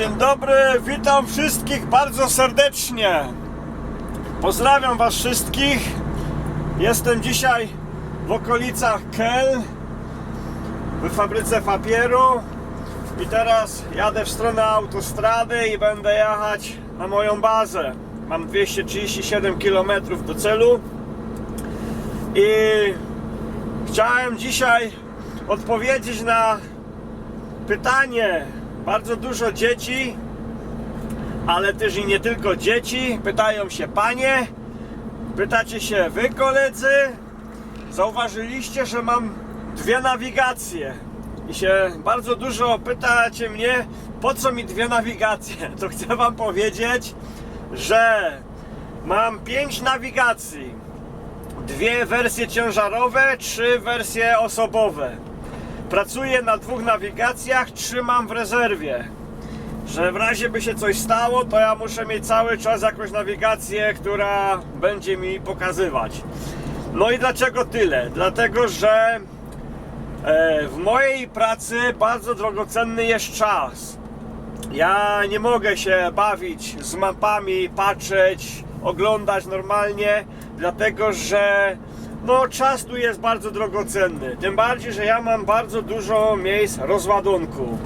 Dzień dobry, witam wszystkich bardzo serdecznie. Pozdrawiam Was wszystkich. Jestem dzisiaj w okolicach Kel, w fabryce papieru i teraz jadę w stronę autostrady i będę jechać na moją bazę. Mam 237 km do celu i chciałem dzisiaj odpowiedzieć na pytanie. Bardzo dużo dzieci, ale też i nie tylko dzieci, pytają się panie, pytacie się wy koledzy. Zauważyliście, że mam dwie nawigacje i się bardzo dużo pytacie mnie, po co mi dwie nawigacje. To chcę wam powiedzieć, że mam pięć nawigacji. Dwie wersje ciężarowe, trzy wersje osobowe. Pracuję na dwóch nawigacjach, trzymam w rezerwie. Że w razie by się coś stało, to ja muszę mieć cały czas jakąś nawigację, która będzie mi pokazywać. No i dlaczego tyle? Dlatego, że e, w mojej pracy bardzo drogocenny jest czas. Ja nie mogę się bawić z mapami, patrzeć, oglądać normalnie, dlatego że no, czas tu jest bardzo drogocenny. Tym bardziej, że ja mam bardzo dużo miejsc rozładunku.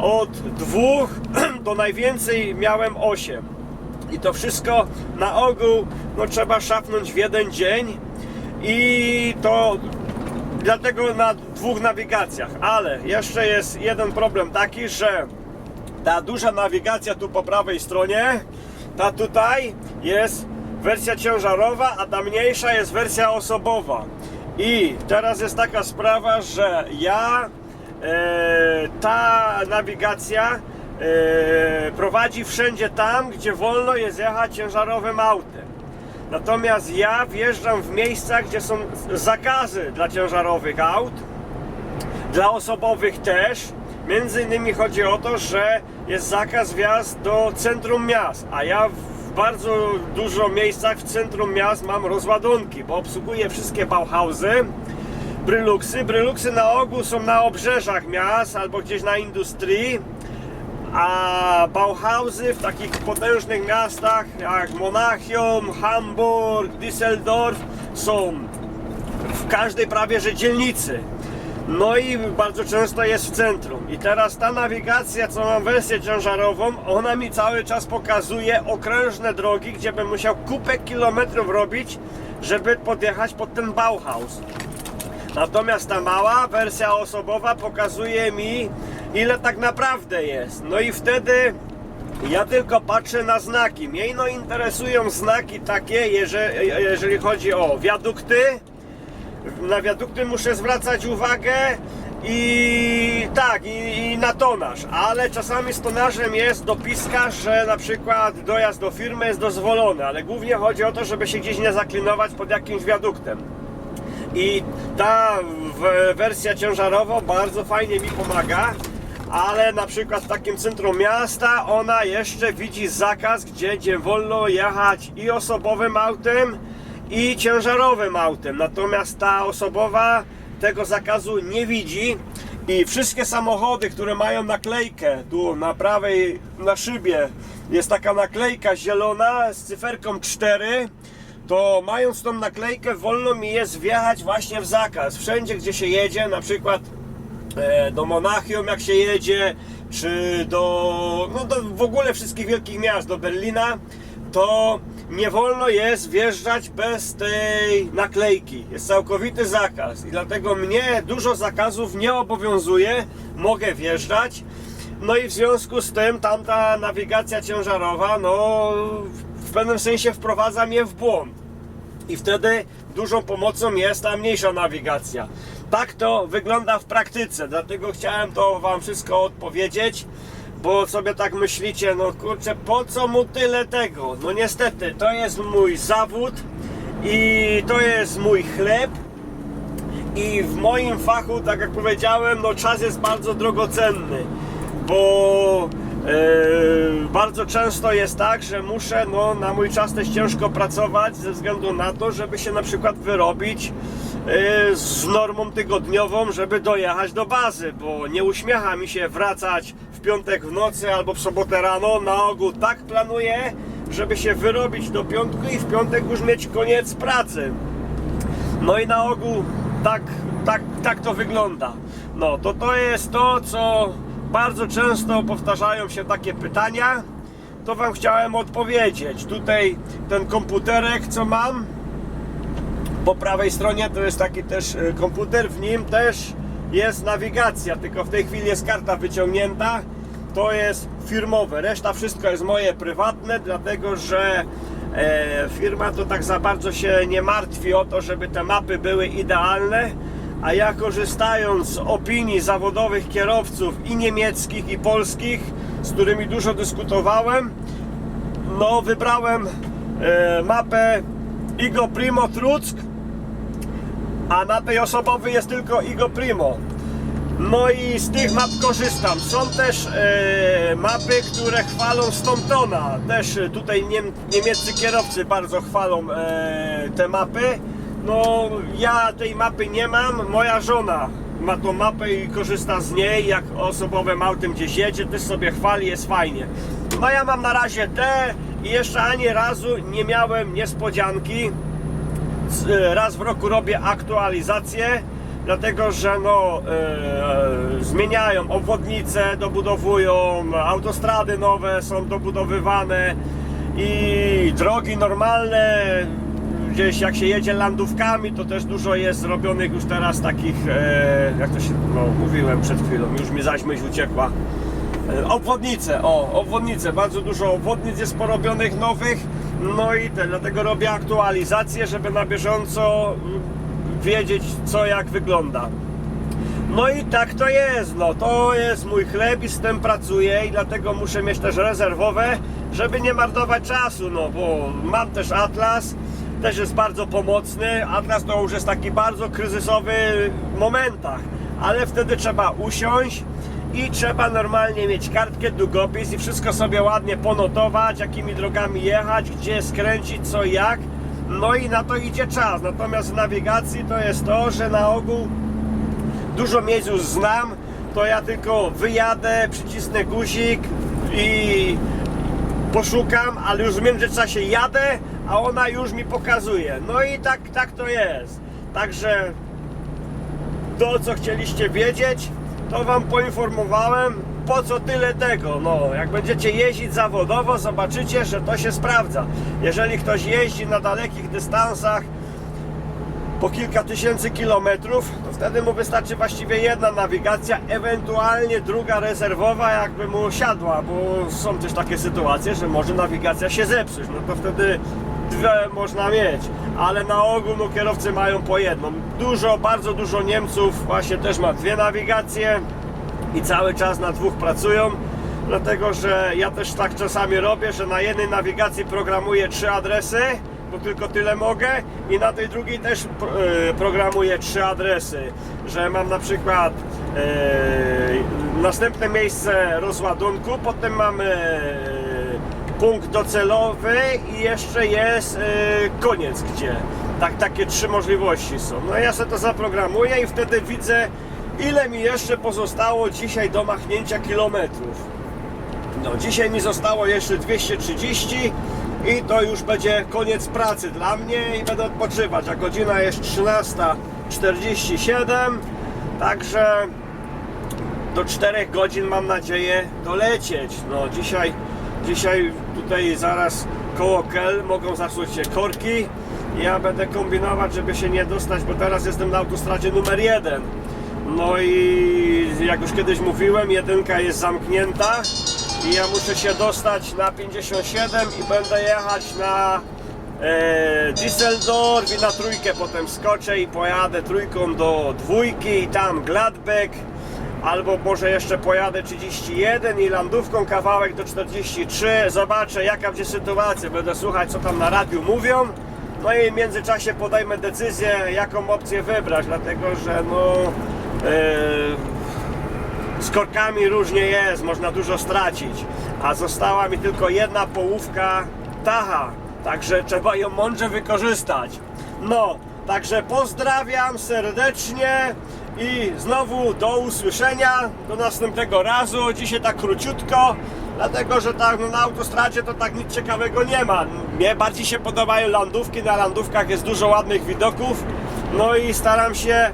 Od dwóch do najwięcej miałem 8. I to wszystko na ogół no, trzeba szafnąć w jeden dzień. I to dlatego na dwóch nawigacjach. Ale jeszcze jest jeden problem taki, że ta duża nawigacja tu po prawej stronie, ta tutaj jest wersja ciężarowa, a ta mniejsza jest wersja osobowa. I teraz jest taka sprawa, że ja e, ta nawigacja e, prowadzi wszędzie tam, gdzie wolno jest jechać ciężarowym autem. Natomiast ja wjeżdżam w miejsca, gdzie są zakazy dla ciężarowych aut, dla osobowych też. Między innymi chodzi o to, że jest zakaz wjazd do centrum miast, a ja w bardzo dużo miejscach w centrum miast mam rozładunki, bo obsługuję wszystkie Bauhausy, Bryluksy. Bryluksy na ogół są na obrzeżach miast albo gdzieś na industrii, a Bauhausy w takich potężnych miastach jak Monachium, Hamburg, Düsseldorf są w każdej prawie że dzielnicy. No i bardzo często jest w centrum. I teraz ta nawigacja, co mam wersję ciężarową, ona mi cały czas pokazuje okrężne drogi, gdzie bym musiał kupę kilometrów robić, żeby podjechać pod ten Bauhaus. Natomiast ta mała wersja osobowa pokazuje mi, ile tak naprawdę jest. No i wtedy ja tylko patrzę na znaki. Mnie no interesują znaki takie, jeżeli, jeżeli chodzi o wiadukty, na wiadukty muszę zwracać uwagę i tak, i, i na tonaż, ale czasami z tonażem jest dopiska, że na przykład dojazd do firmy jest dozwolony, ale głównie chodzi o to, żeby się gdzieś nie zaklinować pod jakimś wiaduktem. I ta wersja ciężarowa bardzo fajnie mi pomaga, ale na przykład w takim centrum miasta ona jeszcze widzi zakaz, gdzie, gdzie wolno jechać i osobowym autem, i ciężarowym autem. Natomiast ta osobowa tego zakazu nie widzi i wszystkie samochody, które mają naklejkę tu na prawej, na szybie jest taka naklejka zielona z cyferką 4 to mając tą naklejkę wolno mi jest wjechać właśnie w zakaz. Wszędzie gdzie się jedzie, na przykład e, do Monachium jak się jedzie, czy do, no do w ogóle wszystkich wielkich miast, do Berlina, to nie wolno jest wjeżdżać bez tej naklejki. Jest całkowity zakaz i dlatego mnie dużo zakazów nie obowiązuje. Mogę wjeżdżać. No i w związku z tym tamta nawigacja ciężarowa, no w pewnym sensie wprowadza mnie w błąd. I wtedy dużą pomocą jest ta mniejsza nawigacja. Tak to wygląda w praktyce, dlatego chciałem to Wam wszystko odpowiedzieć, bo sobie tak myślicie, no kurczę, po co mu tyle tego? No niestety, to jest mój zawód i to jest mój chleb. I w moim fachu, tak jak powiedziałem, no czas jest bardzo drogocenny, bo e, bardzo często jest tak, że muszę no, na mój czas też ciężko pracować ze względu na to, żeby się na przykład wyrobić yy, z normą tygodniową, żeby dojechać do bazy, bo nie uśmiecha mi się wracać w piątek w nocy albo w sobotę rano. Na ogół tak planuję, żeby się wyrobić do piątku i w piątek już mieć koniec pracy. No i na ogół tak, tak, tak to wygląda. No to to jest to, co bardzo często powtarzają się takie pytania. To Wam chciałem odpowiedzieć. Tutaj ten komputerek, co mam, po prawej stronie to jest taki też y, komputer, w nim też jest nawigacja, tylko w tej chwili jest karta wyciągnięta. To jest firmowe, reszta wszystko jest moje prywatne, dlatego że e, firma to tak za bardzo się nie martwi o to, żeby te mapy były idealne. A ja korzystając z opinii zawodowych kierowców i niemieckich, i polskich, z którymi dużo dyskutowałem, no wybrałem e, mapę Igo Primo Truck, a na tej osobowej jest tylko Igo Primo. No i z tych map korzystam. Są też e, mapy, które chwalą Stontona. Też e, tutaj niem, niemieccy kierowcy bardzo chwalą e, te mapy. No ja tej mapy nie mam, moja żona ma tą mapę i korzysta z niej, jak osobowym autem gdzieś jedzie, też sobie chwali, jest fajnie. No ja mam na razie te i jeszcze ani razu nie miałem niespodzianki. Z- Raz w roku robię aktualizację, dlatego że no, e, zmieniają obwodnice, dobudowują, autostrady nowe są dobudowywane i drogi normalne. Gdzieś jak się jedzie landówkami, to też dużo jest zrobionych już teraz takich, e, jak to się, no mówiłem przed chwilą, już mi zaś myśl uciekła. E, Obwodnice, o, obwodnice, bardzo dużo obwodnic jest porobionych nowych, no i te, dlatego robię aktualizację, żeby na bieżąco mm, wiedzieć co jak wygląda. No i tak to jest, no. To jest mój chleb i z tym pracuję i dlatego muszę mieć też rezerwowe, żeby nie marnować czasu, no bo mam też Atlas, też jest bardzo pomocny, Atlas to już jest taki bardzo kryzysowy w momentach, ale wtedy trzeba usiąść i trzeba normalnie mieć kartkę, długopis i wszystko sobie ładnie ponotować, jakimi drogami jechać, gdzie skręcić, co jak. No i na to idzie czas. Natomiast w nawigacji to jest to, że na ogół dużo miejsc już znam, to ja tylko wyjadę, przycisnę guzik i poszukam, ale już w międzyczasie jadę, a ona już mi pokazuje. No i tak, tak to jest. Także to, co chcieliście wiedzieć, to Wam poinformowałem. Po co tyle tego? No, jak będziecie jeździć zawodowo, zobaczycie, że to się sprawdza. Jeżeli ktoś jeździ na dalekich dystansach, po kilka tysięcy kilometrów, to wtedy mu wystarczy właściwie jedna nawigacja, ewentualnie druga rezerwowa, jakby mu siadła, bo są też takie sytuacje, że może nawigacja się zepsuć, no to wtedy dwie można mieć, ale na ogół no, kierowcy mają po jedną. Dużo, bardzo dużo Niemców właśnie też ma dwie nawigacje i cały czas na dwóch pracują. Dlatego, że ja też tak czasami robię, że na jednej nawigacji programuję trzy adresy, bo tylko tyle mogę i na tej drugiej też e, programuję trzy adresy, że mam na przykład e, następne miejsce rozładunku, potem mamy punkt docelowy i jeszcze jest e, koniec gdzie. Tak, takie trzy możliwości są. No ja sobie to zaprogramuję i wtedy widzę ile mi jeszcze pozostało dzisiaj do machnięcia kilometrów. No, dzisiaj mi zostało jeszcze 230 i to już będzie koniec pracy dla mnie i będę odpoczywać. A godzina jest 13.47, także do 4 godzin mam nadzieję dolecieć. No, dzisiaj, dzisiaj tutaj zaraz koło Kel mogą zasuć się korki. Ja będę kombinować, żeby się nie dostać, bo teraz jestem na autostradzie numer 1. No i jak już kiedyś mówiłem, jedynka jest zamknięta i ja muszę się dostać na 57 i będę jechać na e, Düsseldorf i na trójkę potem skoczę i pojadę trójką do dwójki i tam Gladbeck albo może jeszcze pojadę 31 i landówką kawałek do 43 zobaczę jaka będzie sytuacja, będę słuchać co tam na radiu mówią. No i w międzyczasie podejmę decyzję jaką opcję wybrać, dlatego że no e, z korkami różnie jest, można dużo stracić, a została mi tylko jedna połówka tacha, także trzeba ją mądrze wykorzystać. No, Także pozdrawiam serdecznie i znowu do usłyszenia, do następnego razu. Dzisiaj tak króciutko, dlatego że tak no, na autostradzie to tak nic ciekawego nie ma. Mnie bardziej się podobają landówki, na landówkach jest dużo ładnych widoków. No i staram się e,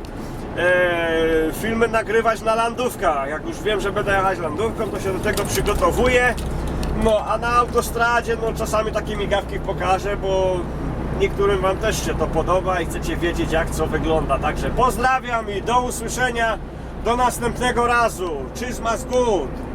filmy nagrywać na landówkach. Jak już wiem, że będę jechać landówką, to się do tego przygotowuję. No a na autostradzie, no czasami takie migawki pokażę, bo niektórym Wam też się to podoba i chcecie wiedzieć jak co wygląda. Także pozdrawiam i do usłyszenia do następnego razu. Cheers mas good!